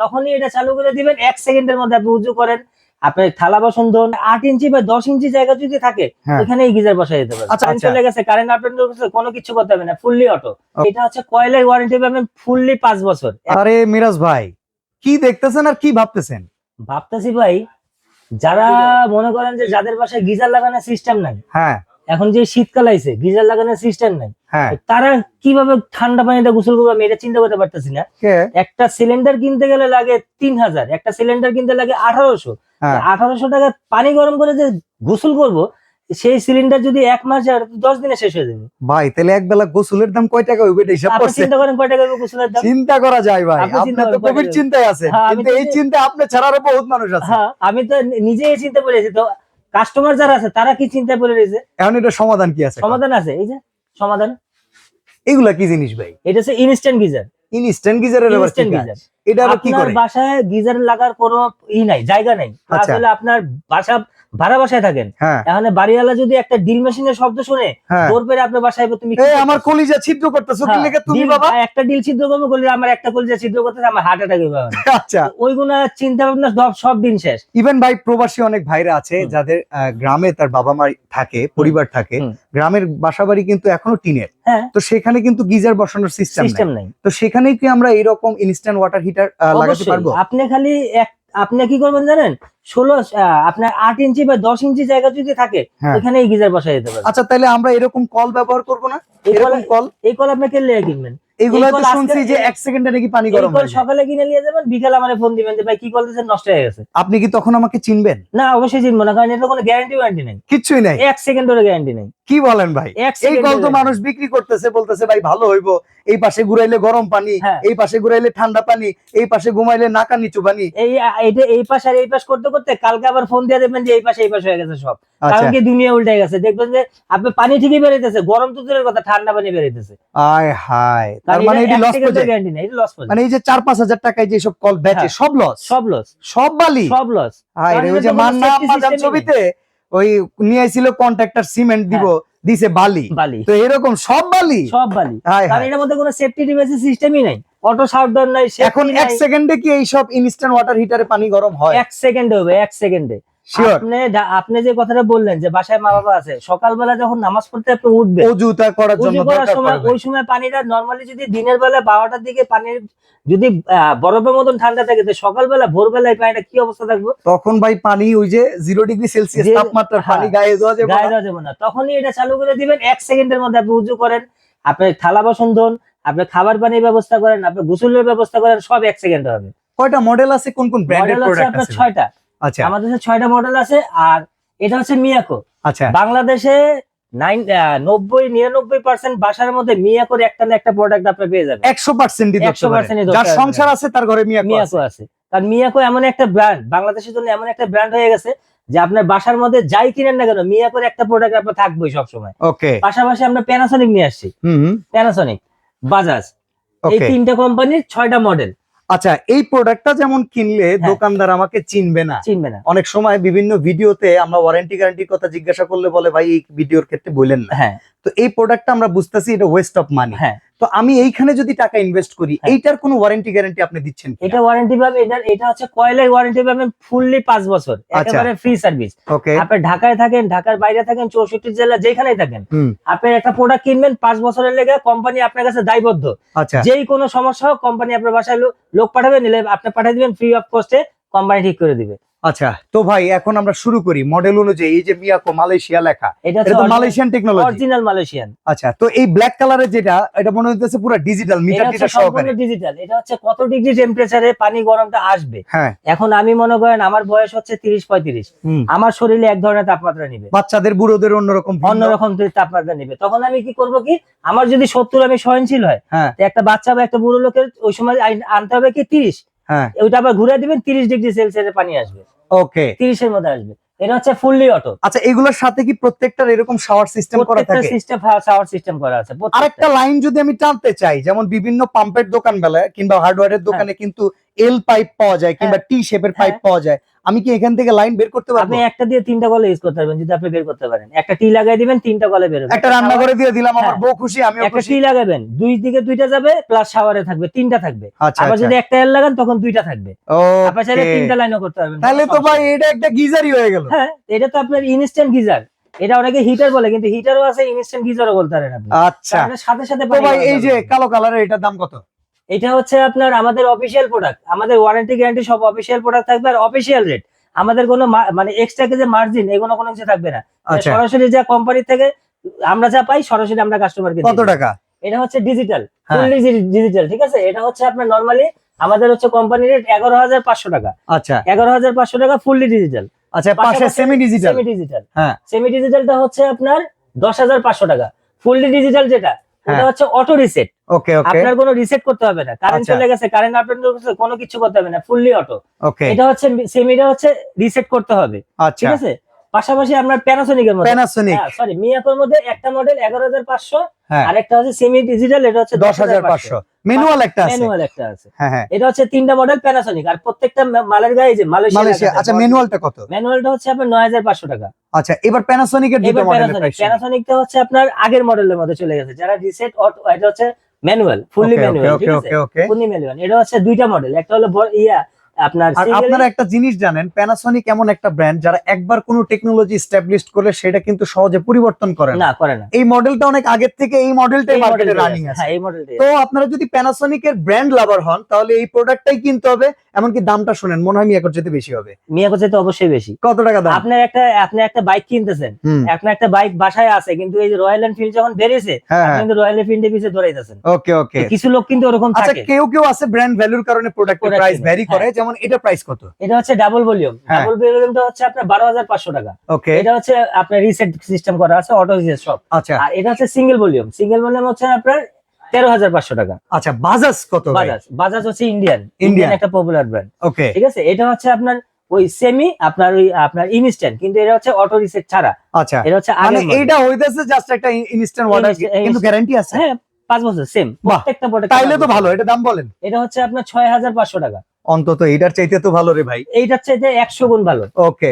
তখনই এটা চালু করে দিবেন। এক সেকেন্ডের মধ্যে আপনি উজু করেন। আপনার থালা বাসন ধোন আট ইঞ্চি বা দশ ইঞ্চি জায়গা যদি থাকে হ্যাঁ। এখানে এই গিজার বসাই দিতে পারেন। আচ্ছা, কারেন্ট আচ্ছা। চলে গেছে কারেন্ট আপনার কাছে কোনো কিছু করতে হবে না ফুললি অটো এটা হচ্ছে কয়লার ওয়ারেন্টি পাবেন ফুললি পাঁচ বছর। আরে মিরাজ ভাই কি দেখতেছেন আর কি ভাবতেছেন? ভাবতেছি ভাই যারা মনে করেন যে যাদের বাসায় গিজার লাগানোর সিস্টেম নাই হ্যাঁ। এখন যে শীতকাল আইছে গিজার লাগানোর সিস্টেম নাই। হ্যাঁ। তারা কীভাবে ঠান্ডা পানিতে গোসল করবে আমি এটা চিন্তা করতে পারতেছি না। একটা সিলিন্ডার কিনতে গেলে লাগে তিন হাজার একটা সিলিন্ডার কিনতে লাগে আঠারোশো। হ্যাঁ। আঠারোশো টাকা পানি গরম করে যে গোসল করব সেই সিলিন্ডার যদি এক মাস তো দশ দিনে শেষ হয়ে যাবে। ভাই তাহলে এক বেলা গোসলের দাম কয় টাকা হইবে হিসাব করছেন চিন্তা করেন কয় টাকা হবে গোসলের দাম? চিন্তা করা যায় ভাই আপনি তো কয়টা চিন্তায় আছেন হ্যাঁ, কিন্তু এই চিন্তা আপনি ছাড়া আরও বহুত মানুষ আছে। আমি তো নিজেই চিন্তা করেছি তো কাস্টমার যারা আছে তারা কি চিন্তা করে রয়েছে? এখন এটা সমাধান কি আছে সমাধান আছে এই যে সমাধান। এগুলা কি জিনিস ভাই? এটা হচ্ছে ইনস্ট্যান্ট গিজার। ইনস্ট্যান্ট গিজারের আবার কি ইনস্ট্যান্ট গিজার। এটা কি করে? বাসায় গিজার লাগার কোনো ই নাই জায়গা নাই। আচ্ছা। আসলে আপনার বাসা ভাড়া বাসায় থাকেন। হ্যাঁ। এখানে বাড়িওয়ালা যদি একটা ডিল মেশিনের শব্দ শুনে হ্যাঁ। দৌড় পেরে আপনার বাসায় তুমি এই আমার কলিজা ছিদ্র করতেছো কি হ্যাঁ, লেগে তুমি বাবা। একটা ডিল ছিদ্র করব আমার একটা কলিজা ছিদ্র করতেছে আমার হার্ট অ্যাটাক হবে আচ্ছা। ওইগুলা চিন্তা ভাবনা সব- সব দিন শেষ। ইভেন ভাই প্রবাসী অনেক ভাইরা আছে যাদের গ্রামে তার বাবা মা থাকে পরিবার থাকে। গ্রামের বাসাবাড়ি কিন্তু এখনও টিনের। হ্যাঁ। তো সেখানে কিন্তু গিজার বসানোর সিস্টেম সিস্টেম নাই। তো সেখানেই কি আমরা এরকম ইনস্ট্যান্ট ওয়াটার হিটার লাগাতে পারব? আপনি খালি এক আপনি কি করবেন জানেন? ষোলো আহ, আপনার আট ইঞ্চি বা দশ ইঞ্চি জায়গা যদি থাকে হ্যাঁ। এখানে এই গিজার বসা যেতে পারে আচ্ছা তাহলে আমরা এরকম কল ব্যবহার করব না? এই এরকম কল- এই কল আপনি লেগে কিনবেন? এগুলো তো শুনছি যে এক সেকেন্ডে নাকি পানি গরম হয়ে। সকালে কিনে নিয়ে যাবেন বিকাল আমার ফোন দিবেন যে ভাই কি কল দিয়েছেন? নষ্ট হয়ে গেছে। আপনি কি তখন আমাকে চিনবেন? না অবশ্যই চিনবো না কারণ এটা কোনো গ্যারান্টি ওয়ারেন্টি নেই। কিচ্ছুই নাই। এক সেকেন্ড ধরে গ্যারান্টি নেই। কি বলেন ভাই? এই কল তো মানুষ বিক্রি করতেছে বলতেছে ভাই ভালো হইবো। এই পাশে ঘুরাইলে গরম পানি হ্যাঁ। এই পাশে ঘুরাইলে ঠান্ডা পানি এই পাশে ঘুমাইলে নাকা নিচু পানি। এই এইটা এই পাশ আর এই পাশ করতে করতে কালকে আবার ফোন দিয়ে দেবেন যে এই পাশে এই পাশে হয়ে গেছে সব। আচ্ছা। কারণ কি দুনিয়া উল্টে গেছে। দেখবেন যে আপনি পানি ঠিকই বেরোইতেছে গরম তো দূরের কথা ঠান্ডা পানি বেরোইতেছে আয় হায় তার মানে এটি লস প্রজেক্ট গ্যারান্টি নেই এটা লস মানে এই যে চার পাঁচ হাজার টাকায় যে সব কল বেচে হ্যাঁ। সব লস সব লস সব বালি? সব লস হায় ওই যে মান্না safety ছবিতে ওই নিয়ে আইছিল কন্ট্রাক্টর সিমেন্ট দিব দিছে বালি। বালি। তো এরকম সব বালি? সব বালি। কারণ হায়। মধ্যে কোনো সেফটি ডিভাইসের সিস্টেমই নাই। অটো নাই এখন এক সেকেন্ডে কি এই সব ইনস্ট্যান্ট ওয়াটার হিটারে পানি গরম হয়? এক সেকেন্ডে হবে এক সেকেন্ডে আপনি আপনি যে কথাটা বললেন যে বাসায় মা বাবা আছে সকালবেলা যখন নামাজ পড়তে আপনি উঠবেন করার জন্য করার সময় ওই সময় পানিটা নর্মালি যদি দিনের বেলা বারোটার দিকে পানির যদি বরফের মতন ঠান্ডা থাকে তো সকালবেলা ভোরবেলায় পানিটা কি অবস্থা থাকবে তখন ভাই পানি ওই যে জিরো ডিগ্রি সেলসিয়াস তাপমাত্রার হ্যাঁ। পানি গায়ে দেওয়া যাবে গায়ে। দেওয়া যাবে না তখনই এটা চালু করে দিবেন এক সেকেন্ডের মধ্যে আপনি উজু করেন আপনি থালা বাসন ধোন আপনি খাবার পানির ব্যবস্থা করেন আপনি গোসলের ব্যবস্থা করেন সব এক সেকেন্ড হবে কয়টা মডেল আছে কোন কোন ব্র্যান্ডের প্রোডাক্ট আপনার আছে ভাই? ছয়টা আচ্ছা। আমাদের কাছে ছয়টা মডেল আছে আর এটা হচ্ছে মিয়াকো আচ্ছা। বাংলাদেশে নব্বই নিরানব্বই পার্সেন্ট বাসার মধ্যে মিয়াকোর একটা না একটা প্রোডাক্ট আপনি পেয়ে যাবেন। একশো পার্সেন্টই 100% ই ধরতে যার পারবে। সংসার আছে তার ঘরে মিয়াকো আছে। কারণ মিয়াকো এমন একটা ব্র্যান্ড বাংলাদেশের জন্য এমন একটা ব্র্যান্ড হয়ে গেছে যে আপনার বাসার মধ্যে যাই কিনেন না কেন মিয়াকোর একটা প্রোডাক্ট আপনার থাকবেই সবসময়। ওকে। পাশাপাশি আমরা প্যানাসনিক নিয়ে আসছি। হুম। প্যানাসনিক বাজাজ এই তিনটা কোম্পানির ছয়টা মডেল আচ্ছা এই প্রোডাক্টটা যেমন কিনলে হ্যাঁ। দোকানদার আমাকে চিনবে না। চিনবে না। অনেক সময় বিভিন্ন ভিডিওতে আমরা ওয়ারেন্টি গ্যারান্টির কথা জিজ্ঞাসা করলে বলে ভাই এই ভিডিওর ক্ষেত্রে বললেন না। হ্যাঁ। তো এই প্রোডাক্টটা আমরা বুঝতেছি এটা ওয়েস্ট অফ মানি হ্যাঁ। তো আমি এইখানে যদি টাকা ইনভেস্ট করি হ্যাঁ। এইটার কোনো ওয়ারেন্টি গ্যারান্টি আপনি দিচ্ছেন এটা ওয়ারেন্টি পাবে এটা এটা হচ্ছে কয়লার ওয়ারেন্টি পাবেন ফুললি পাঁচ বছর আচ্ছা। একেবারে ফ্রি সার্ভিস আপনি ঢাকায় থাকেন ঢাকার বাইরে থাকেন চৌষট্টি জেলা যেখানেই থাকেন আপনি একটা প্রোডাক্ট কিনবেন পাঁচ বছরের লেগে কোম্পানি আপনার কাছে দায়বদ্ধ। আচ্ছা। যেই কোনো সমস্যা হোক কোম্পানি আপনার বাসায় লোক পাঠাবে নিলে আপনি পাঠিয়ে দিবেন ফ্রি অফ কস্টে কোম্পানি ঠিক করে দিবে। আচ্ছা তো ভাই এখন আমরা শুরু করি মডেল অনুযায়ী এই যে মিয়াকো মালয়েশিয়া লেখা এটা তো মালয়েশিয়ান টেকনোলজি অরিজিনাল মালয়েশিয়ান আচ্ছা তো এই ব্ল্যাক কালারের যেটা এটা মনে হচ্ছে পুরো ডিজিটাল মিটার সম্পূর্ণ সহকারে। ডিজিটাল এটা হচ্ছে কত ডিগ্রি টেম্পারেচারে পানি গরমটা আসবে? হ্যাঁ। এখন আমি মনে করেন আমার বয়স হচ্ছে তিরিশ পঁয়ত্রিশ। হুম। আমার শরীরে এক ধরনের তাপমাত্রা নিবে। বাচ্চাদের বুড়োদের অন্যরকম। অন্যরকম তাপমাত্রা নিবে। তখন আমি কি করব কি আমার যদি সত্তর আমি সহনশীল হয় হ্যাঁ। তো একটা বাচ্চা বা একটা বুড়ো লোকের ওই সময় আনতে হবে কি তিরিশ? হ্যাঁ। ওইটা আবার ঘুরে দিবেন তিরিশ ডিগ্রি সেলসিয়াসে পানি আসবে। ওকে। তিরিশের মধ্যে আসবে। এটা হচ্ছে ফুললি অটো আচ্ছা এগুলোর সাথে কি প্রত্যেকটার এরকম শাওয়ার সিস্টেম করা প্রত্যেকটা থাকে? সিস্টেম শাওয়ার সিস্টেম করা আছে প্রত্যেকটা। আরেকটা লাইন যদি আমি টানতে চাই যেমন বিভিন্ন পাম্পের দোকান বেলায় কিংবা হার্ডওয়্যারের দোকানে কিন্তু এল পাইপ পাওয়া যায় কিংবা টি শেপের পাইপ হ্যাঁ। পাওয়া যায়। আমি কি এখান থেকে লাইন বের করতে পারব? আপনি একটা দিয়ে তিনটা কলে ইউজ করতে পারবেন যদি আপনি বের করতে পারেন। একটা টি লাগাই দিবেন তিনটা কলে বের হবে। একটা রান্না করে দিয়ে দিলাম আমার হ্যাঁ। বউ খুশি আমিও একটা টি লাগাবেন দুই দিকে দুইটা যাবে প্লাস শাওয়ারে থাকবে তিনটা থাকবে। আচ্ছা আবার আচ্ছা। যদি একটা এল লাগান তখন দুইটা থাকবে। আপনার চাইলে. তিনটা লাইনও করতে পারবেন। তাহলে তো ভাই এটা একটা গিজারই হয়ে গেল। হ্যাঁ এটা তো আপনার ইনস্ট্যান্ট গিজার। এটা অনেকে হিটার বলে কিন্তু হিটারও আছে ইনস্ট্যান্ট গিজারও বলতে পারেন আপনি। আচ্ছা। আপনার সাথে সাথে ভাই এই যে কালো কালারের এটার দাম কত? এটা হচ্ছে আপনার আমাদের অফিসিয়াল প্রোডাক্ট আমাদের ওয়ারেন্টি গ্যারান্টি সব অফিসিয়াল প্রোডাক্ট থাকবে আর অফিসিয়াল রেট আমাদের কোনো মানে এক্সট্রা যে মার্জিন এগুলো কোনো কিছু থাকবে না। আচ্ছা। সরাসরি যা কোম্পানি থেকে আমরা যা পাই সরাসরি আমরা কাস্টমারকে কত টাকা? এটা হচ্ছে ডিজিটাল। ফুললি ডিজিটাল ঠিক আছে? এটা হচ্ছে আপনার নর্মালি আমাদের হচ্ছে কোম্পানি রেট এগারো হাজার পাঁচশো টাকা। আচ্ছা। এগারো হাজার পাঁচশো টাকা ফুললি ডিজিটাল আচ্ছা পাশে সেমি ডিজিটাল সেমি ডিজিটাল হ্যাঁ। সেমি ডিজিটালটা হচ্ছে আপনার দশ হাজার পাঁচশো টাকা। ফুললি ডিজিটাল যেটা ওটা হ্যাঁ। হচ্ছে অটো রিসেট ওকে ওকে আপনার কোনো রিসেট করতে হবে না। কারেন্ট আচ্ছা। চলে গেছে কারেন্ট আপনার কোনো কিছু করতে হবে না ফুললি অটো ওকে এটা হচ্ছে সেমিটা হচ্ছে রিসেট করতে হবে। আচ্ছা। ঠিক আছে? পাশাপাশি আপনার প্যানাসোনিক এর মধ্যে। প্যানাসোনিক সরি মিয়াকোর মধ্যে একটা মডেল এগারো হাজার পাঁচশো হ্যাঁ। আর একটা হচ্ছে সেমি ডিজিটাল এটা হচ্ছে দশ হাজার পাঁচশো। ম্যানুয়াল একটা আছে। ম্যানুয়াল একটা আছে। হ্যাঁ হ্যাঁ। এটা হচ্ছে তিনটা মডেল প্যানাসনিক আর প্রত্যেকটা মালের গায়ে যে মালয়েশিয়া আচ্ছা ম্যানুয়ালটা কত? ম্যানুয়ালটা হচ্ছে আপনার নয় হাজার পাঁচশো টাকা। আচ্ছা এবার প্যানাসনিকের দুটো মডেলের প্রাইস প্যানাসনিকটা হচ্ছে আপনার আগের মডেলের মধ্যে চলে গেছে যারা রিসেট এটা হচ্ছে ম্যানুয়াল ফুললি ম্যানুয়াল ওকে ঠিক আছে? ওকে ওকে ফুললি ম্যানুয়াল এটা হচ্ছে দুইটা মডেল একটা হলো ইয়া আপনার আপনারা একটা জিনিস জানেন প্যানাসোনিক এমন একটা ব্র্যান্ড যারা একবার কোনো টেকনোলজি করলে সেটা কিন্তু সহজে পরিবর্তন করে না। করে না। এই মডেলটা অনেক আগের থেকে এই মডেলটাই মার্কেটে রানিং আছে। হ্যাঁ এই তো আপনারা যদি প্যানাসোনিকের ব্র্যান্ড লাভার হন তাহলে এই প্রোডাক্টটাই কিনতে হবে এমনকি দামটা শুনেন মনে হয় মিয়াকোর যেতে বেশি হবে। মিয়াকো তো অবশ্যই বেশি। কত টাকা দাম? আপনার একটা আপনি একটা বাইক কিনতেছেন আপনার একটা বাইক বাসায় আছে কিন্তু এই রয়্যাল এনফিল্ড যখন বেরিয়েছে হ্যাঁ হ্যাঁ। কিন্তু রয়্যাল এনফিল্ডে পিছিয়ে দৌড়াইতেছেন ওকে ওকে কিছু লোক কিন্তু ওরকম আচ্ছা থাকে। কেউ কেউ আছে ব্র্যান্ড ভ্যালুর কারণে প্রোডাক্টের প্রাইস ভ্যারি করে যেমন এটা প্রাইস কত? এটা হচ্ছে ডাবল ভলিউম। ডাবল ভলিউমটা হচ্ছে আপনার বারো হাজার পাঁচশো টাকা। ওকে এটা হচ্ছে আপনার রিসেট সিস্টেম করা আছে অটো রিসেট সব আচ্ছা। আর এটা হচ্ছে সিঙ্গেল ভলিউম সিঙ্গেল ভলিউম হচ্ছে আপনার তেরো হাজার পাঁচশো টাকা। আচ্ছা বাজাজ কত ভাই? বাজাজ বাজাজ হচ্ছে ইন্ডিয়ান ইন্ডিয়ান একটা পপুলার ব্র্যান্ড ওকে ঠিক আছে? এটা হচ্ছে আপনার ওই সেমি আপনার ওই আপনার ইনস্ট্যান্ট কিন্তু এটা হচ্ছে অটো রিসেট ছাড়া। আচ্ছা। এটা হচ্ছে মানে। এইটা হইতেছে জাস্ট একটা ইনস্ট্যান্ট ওয়াটার কিন্তু গ্যারান্টি আছে? হ্যাঁ পাঁচ বছর সেম প্রত্যেকটা প্রোডাক্ট তাইলে তো ভালো এটা দাম বলেন। এটা হচ্ছে আপনার ছয় হাজার পাঁচশো টাকা। অন্তত এইটার চাইতে তো ভালো রে ভাই। এইটার চাইতে একশো গুণ ভালো। ওকে